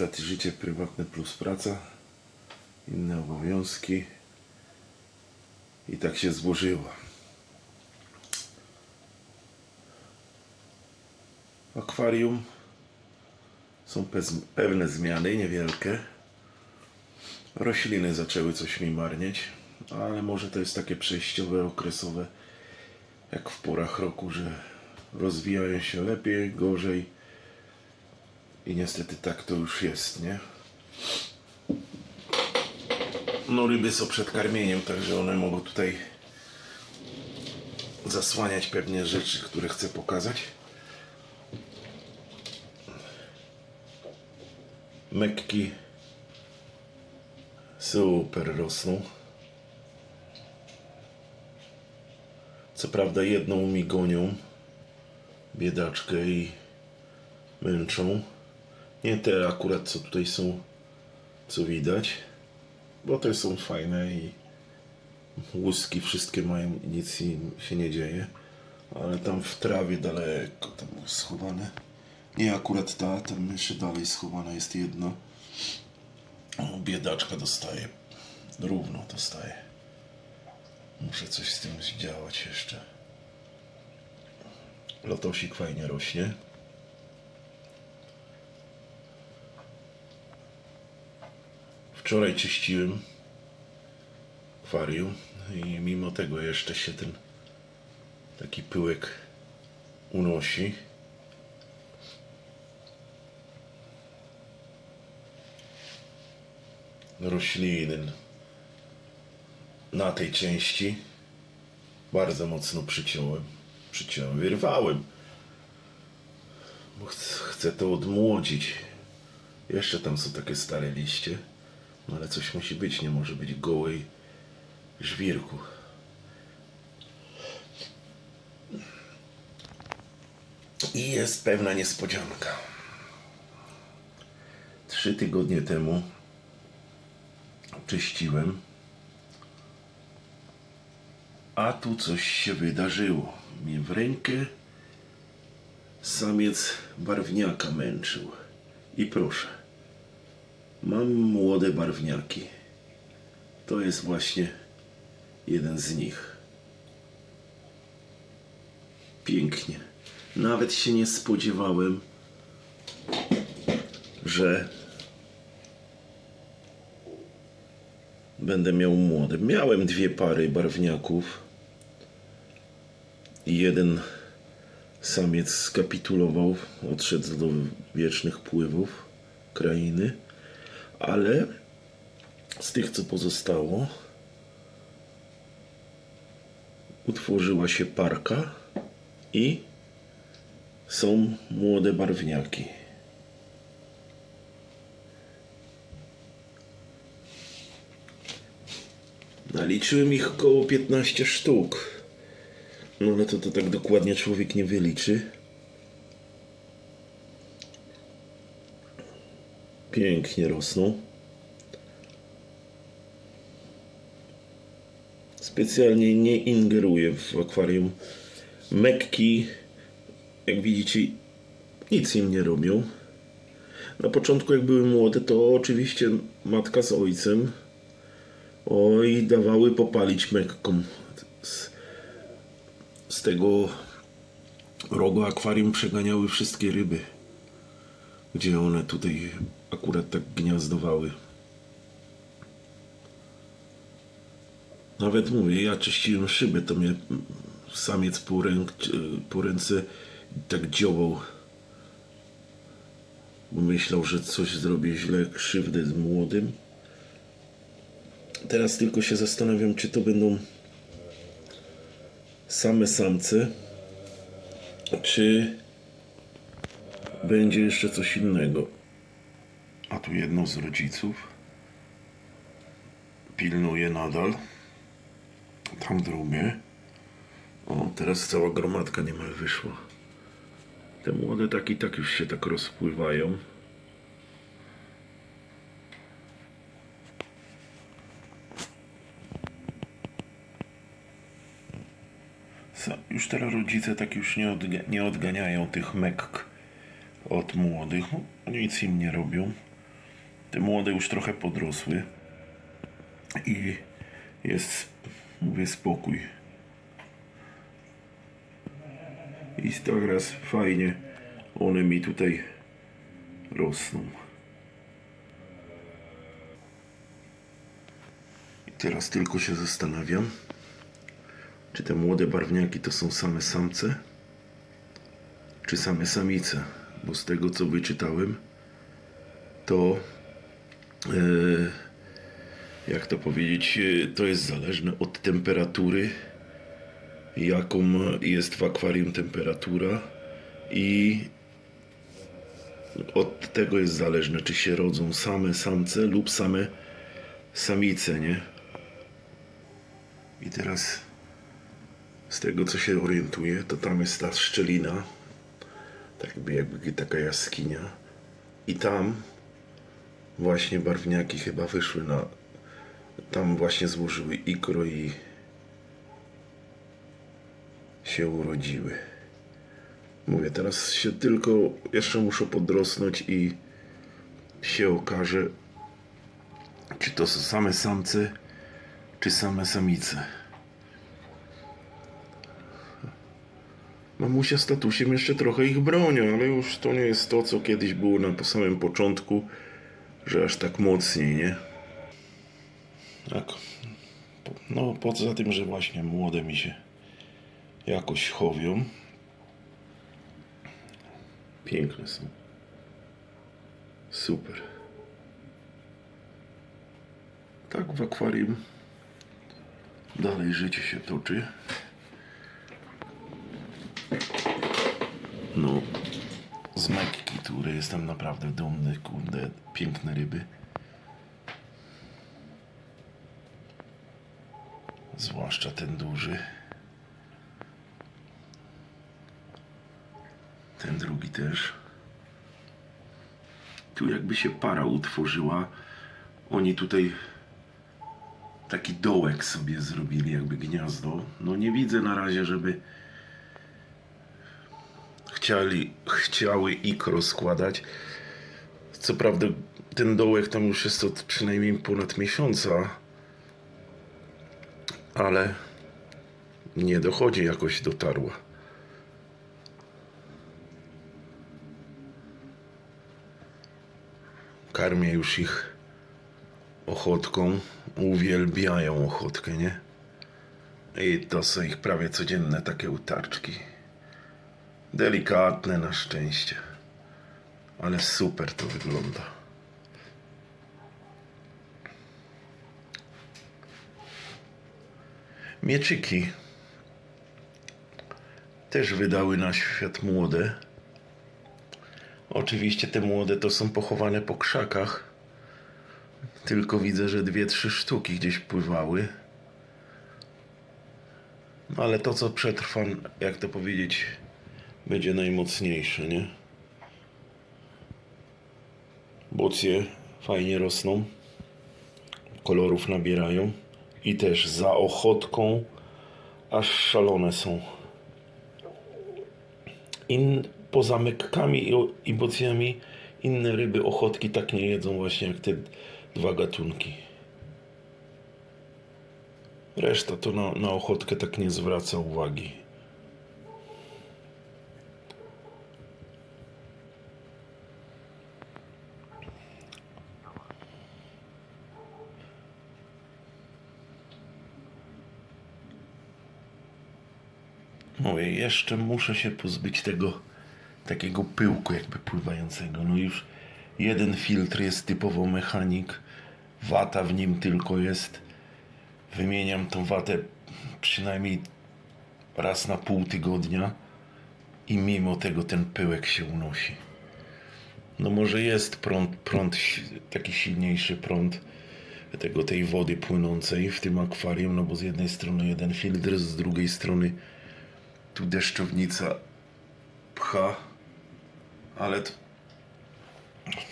niestety życie prywatne plus praca, inne obowiązki i tak się złożyło. Akwarium są pewne zmiany, niewielkie. Rośliny zaczęły coś mi marnieć, ale może to jest takie przejściowe, okresowe, jak w porach roku, że rozwijają się lepiej, gorzej. I niestety tak to już jest, nie? No ryby są przed karmieniem, także one mogą tutaj zasłaniać pewnie rzeczy, które chcę pokazać. Mekki super rosną. Co prawda jedną mi gonią biedaczkę i męczą. Nie te akurat co tutaj są, co widać, bo te są fajne i łuski wszystkie mają i nic im się nie dzieje. Ale tam w trawie daleko tam schowane. Nie akurat ta, tam jeszcze dalej schowana jest jedna. Biedaczka dostaje. Równo dostaje. Muszę coś z tym zdziałać jeszcze. Lotosik fajnie rośnie. Wczoraj czyściłem akwarium i mimo tego jeszcze się ten taki pyłek unosi. Rośliny na tej części bardzo mocno przyciąłem. Przyciąłem, wyrwałem. Bo ch- chcę to odmłodzić. Jeszcze tam są takie stare liście. No ale coś musi być, nie może być gołej żwirku. I jest pewna niespodzianka. Trzy tygodnie temu czyściłem, a tu coś się wydarzyło. Mnie w rękę samiec barwniaka męczył. I proszę, mam młode barwniaki. To jest właśnie jeden z nich. Pięknie. Nawet się nie spodziewałem, że będę miał młode. Miałem dwie pary barwniaków jeden samiec skapitulował, odszedł do wiecznych pływów krainy, ale z tych, co pozostało, utworzyła się parka i są młode barwniaki. Naliczyłem ich około 15 sztuk. No ale to, to tak dokładnie człowiek nie wyliczy. Pięknie rosną. Specjalnie nie ingeruję w akwarium. Mekki, jak widzicie, nic im nie robią. Na początku, jak były młode, to oczywiście matka z ojcem oj, dawały popalić mekkom. Z, z tego rogu akwarium przeganiały wszystkie ryby, gdzie one tutaj akurat tak gniazdowały. Nawet mówię, ja czyściłem szybę, to mnie samiec po, ręk, po ręce tak dziował. Bo myślał, że coś zrobię źle, krzywdę z młodym. Teraz tylko się zastanawiam, czy to będą same samce, czy będzie jeszcze coś innego. A tu jedno z rodziców pilnuje nadal. Tam drugie. O, teraz cała gromadka niemal wyszła. Te młode tak i tak już się tak rozpływają. Już teraz rodzice tak już nie, odga- nie odganiają tych mekk od młodych. No, nic im nie robią. Te młode już trochę podrosły. I jest, mówię, spokój. I teraz fajnie one mi tutaj rosną. I teraz tylko się zastanawiam, czy te młode barwniaki to są same samce, czy same samice. Bo z tego co wyczytałem, to e, jak to powiedzieć, e, to jest zależne od temperatury, jaką jest w akwarium temperatura i od tego jest zależne, czy się rodzą same samce lub same samice, nie? I teraz z tego co się orientuję, to tam jest ta szczelina, tak jakby, taka jaskinia i tam właśnie barwniaki chyba wyszły na tam właśnie złożyły ikro i się urodziły. Mówię, teraz się tylko jeszcze muszę podrosnąć i się okaże, czy to są same samce, czy same samice. Mamusia z tatusiem jeszcze trochę ich bronią, ale już to nie jest to, co kiedyś było na samym początku, że aż tak mocniej, nie? Tak. No, poza tym, że właśnie młode mi się jakoś chowią. Piękne są. Super. Tak w akwarium dalej życie się toczy. No, z Mekki, który jestem naprawdę dumny, kurde, piękne ryby. Zwłaszcza ten duży. Ten drugi też. Tu jakby się para utworzyła. Oni tutaj taki dołek sobie zrobili, jakby gniazdo. No nie widzę na razie, żeby chciały ikro składać. Co prawda ten dołek tam już jest od przynajmniej ponad miesiąca, ale nie dochodzi jakoś dotarła. Karmię już ich ochotką. Uwielbiają ochotkę, nie? I to są ich prawie codzienne takie utarczki. Delikatne na szczęście. Ale super to wygląda. Mieczyki też wydały na świat młode. Oczywiście te młode to są pochowane po krzakach. Tylko widzę, że dwie, trzy sztuki gdzieś pływały. No ale to, co przetrwa, jak to powiedzieć, będzie najmocniejsze, nie? Bocje fajnie rosną, kolorów nabierają i też za ochotką aż szalone są. In, poza mekkami i, i bocjami inne ryby ochotki tak nie jedzą właśnie jak te dwa gatunki. Reszta to na, na ochotkę tak nie zwraca uwagi. Mówię, jeszcze muszę się pozbyć tego takiego pyłku jakby pływającego. No już jeden filtr jest typowo mechanik, wata w nim tylko jest. Wymieniam tą watę przynajmniej raz na pół tygodnia i mimo tego ten pyłek się unosi. No może jest prąd, prąd taki silniejszy prąd tego, tej wody płynącej w tym akwarium, no bo z jednej strony jeden filtr, z drugiej strony tu deszczownica pcha, ale t-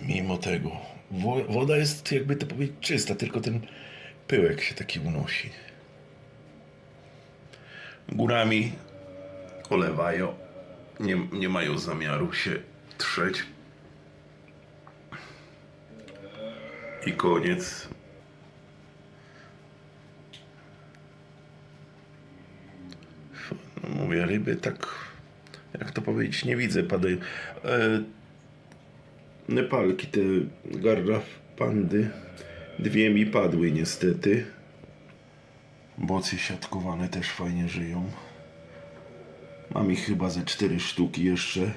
mimo tego wo- woda jest jakby to powiedzieć czysta, tylko ten pyłek się taki unosi. Górami olewają. Nie, nie mają zamiaru się trzeć. I koniec. No mówię, ryby tak, jak to powiedzieć, nie widzę, padają. E, Nepalki, te garraf pandy, dwie mi padły niestety. Bocy siatkowane też fajnie żyją. Mam ich chyba ze cztery sztuki jeszcze.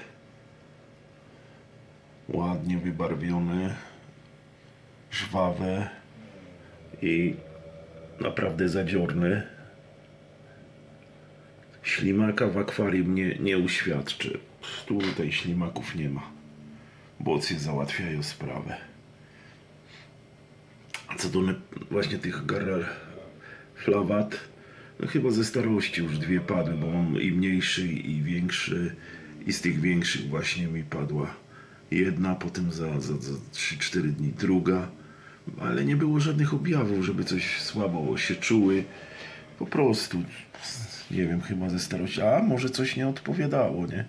Ładnie wybarwione, żwawe i naprawdę zadziorne. Ślimaka w akwarium nie, nie uświadczy. Tutaj ślimaków nie ma. Bocy załatwiają sprawę. Co do właśnie tych garral flawat, no chyba ze starości już dwie padły, bo mam i mniejszy i większy i z tych większych właśnie mi padła jedna, potem za, za, za 3-4 dni druga, ale nie było żadnych objawów, żeby coś słabo się czuły. Po prostu, nie wiem, chyba ze starości, a może coś nie odpowiadało, nie?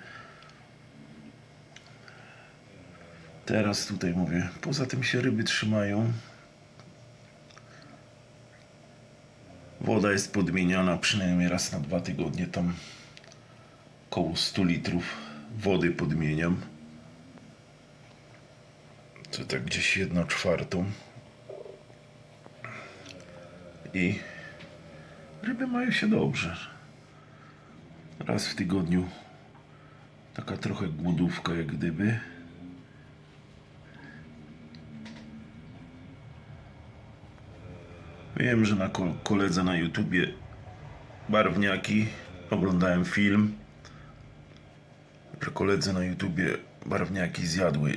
Teraz tutaj mówię, poza tym się ryby trzymają. Woda jest podmieniana przynajmniej raz na dwa tygodnie. Tam około 100 litrów wody podmieniam. To tak gdzieś jedną czwartą. I ryby mają się dobrze. Raz w tygodniu taka trochę głodówka jak gdyby. Wiem, że na ko- koledze na YouTubie barwniaki oglądałem film, że koledzy na YouTubie barwniaki zjadły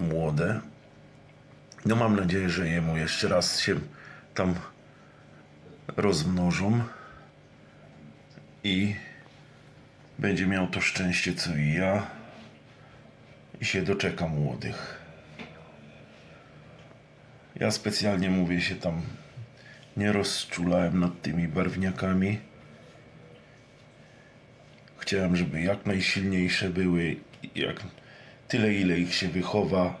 młode. No mam nadzieję, że jemu jeszcze raz się tam rozmnożą i będzie miał to szczęście co i ja i się doczeka młodych. Ja specjalnie mówię się tam nie rozczulałem nad tymi barwniakami. Chciałem, żeby jak najsilniejsze były, jak tyle ile ich się wychowa,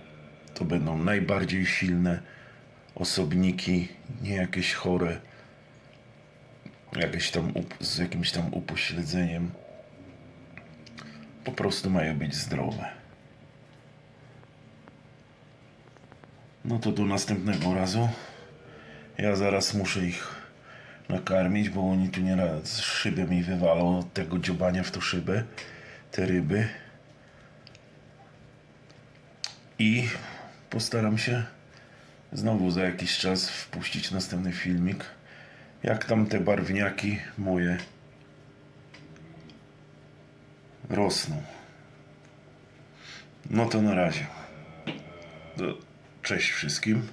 to będą najbardziej silne osobniki, nie jakieś chore, jakieś tam z jakimś tam upośledzeniem. Po prostu mają być zdrowe. No to do następnego razu. Ja zaraz muszę ich nakarmić, bo oni tu nieraz szybę mi wywalą od tego dziobania w tą szybę, te ryby. I postaram się znowu za jakiś czas wpuścić następny filmik. Jak tam te barwniaki moje rosną. No to na razie. Cześć wszystkim.